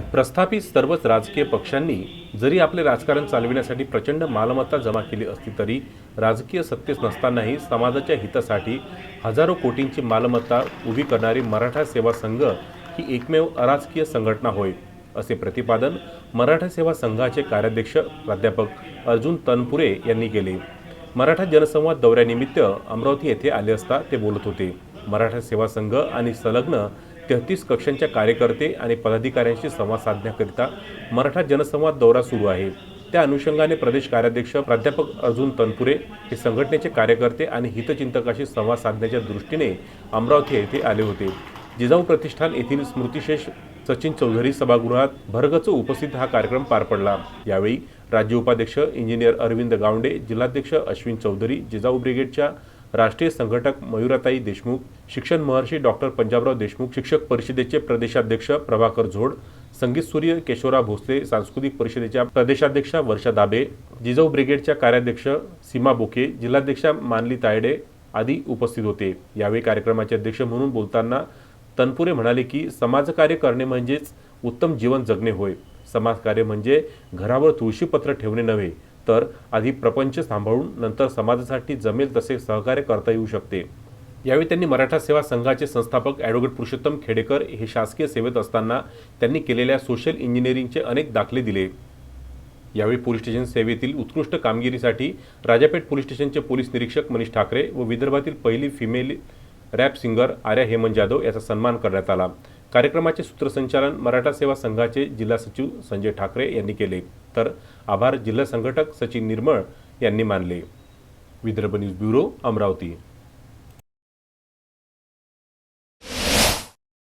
प्रस्थापित सर्वच राजकीय पक्षांनी जरी आपले राजकारण चालविण्यासाठी प्रचंड मालमत्ता जमा केली असली तरी राजकीय सत्तेस नसतानाही समाजाच्या हितासाठी हजारो कोटींची मालमत्ता उभी करणारी मराठा सेवा संघ ही एकमेव अराजकीय संघटना होय असे प्रतिपादन मराठा सेवा संघाचे कार्याध्यक्ष प्राध्यापक अर्जुन तनपुरे यांनी केले. मराठा जनसंवाद दौऱ्यानिमित्त अमरावती येथे आले असता ते बोलत होते. मराठा सेवा संघ आणि संलग्न तेहतीस कक्षांच्या कार्यकर्ते आणि पदाधिकाऱ्यांशी संवाद साधण्याकरिता मराठा जनसंवाद दौरा सुरू आहे. त्या अनुषंगाने प्रदेश कार्याध्यक्ष प्राध्यापक अर्जुन तनपुरे हे संघटनेचे कार्यकर्ते आणि हितचिंतकाशी संवाद साधण्याच्या दृष्टीने अमरावती येथे आले होते. जिजाऊ प्रतिष्ठान येथील स्मृतिशेष सचिन चौधरी सभागृहात भरगच उपस्थित हा कार्यक्रम पार पडला. यावेळी राज्य उपाध्यक्ष इंजिनियर अरविंद गावंडे जिल्हाध्यक्ष अश्विन चौधरी जिजाऊ ब्रिगेडच्या राष्ट्रीय संघटक मयुराताई देशमुख शिक्षण महर्षी डॉक्टर पंजाबराव देशमुख शिक्षक परिषदेचे प्रदेशाध्यक्ष प्रभाकर झोड संगीत सूर्य केशवराव भोसले सांस्कृतिक परिषदेच्या प्रदेशाध्यक्षा वर्षा दाबे जिजाऊ ब्रिगेडच्या कार्याध्यक्ष सीमा बोके जिल्हाध्यक्षा मानली तायडे आदी उपस्थित होते. यावेळी कार्यक्रमाचे अध्यक्ष म्हणून बोलताना तनपुरे म्हणाले की समाजकार्य करणे म्हणजेच उत्तम जीवन जगणे होय. समाजकार्य म्हणजे घरावर तुळशीपत्र ठेवणे नव्हे तर आधी प्रपंच सांभाळून नंतर समाजासाठी जमेल तसे सहकार्य करता येऊ शकते. यावेळी त्यांनी मराठा सेवा संघाचे संस्थापक ॲडव्होकेट पुरुषोत्तम खेडेकर हे शासकीय सेवेत असताना त्यांनी केलेल्या सोशल इंजिनिअरिंगचे अनेक दाखले दिले. यावेळी पोलीस स्टेशन सेवेतील उत्कृष्ट कामगिरीसाठी राजापेठ पोलीस स्टेशनचे पोलीस निरीक्षक मनीष ठाकरे व विदर्भातील पहिली female rap singer Arya Hemant Jadhav याचा सन्मान करण्यात आला. कार्यक्रमाचे सूत्रसंचालन मराठा सेवा संघाचे जिल्हा सचिव संजय ठाकरे यांनी केले. तर आभार जिल्हा संघटक सचिन निर्मळ यांनी मानले. Vidarbha news bureau Amravati.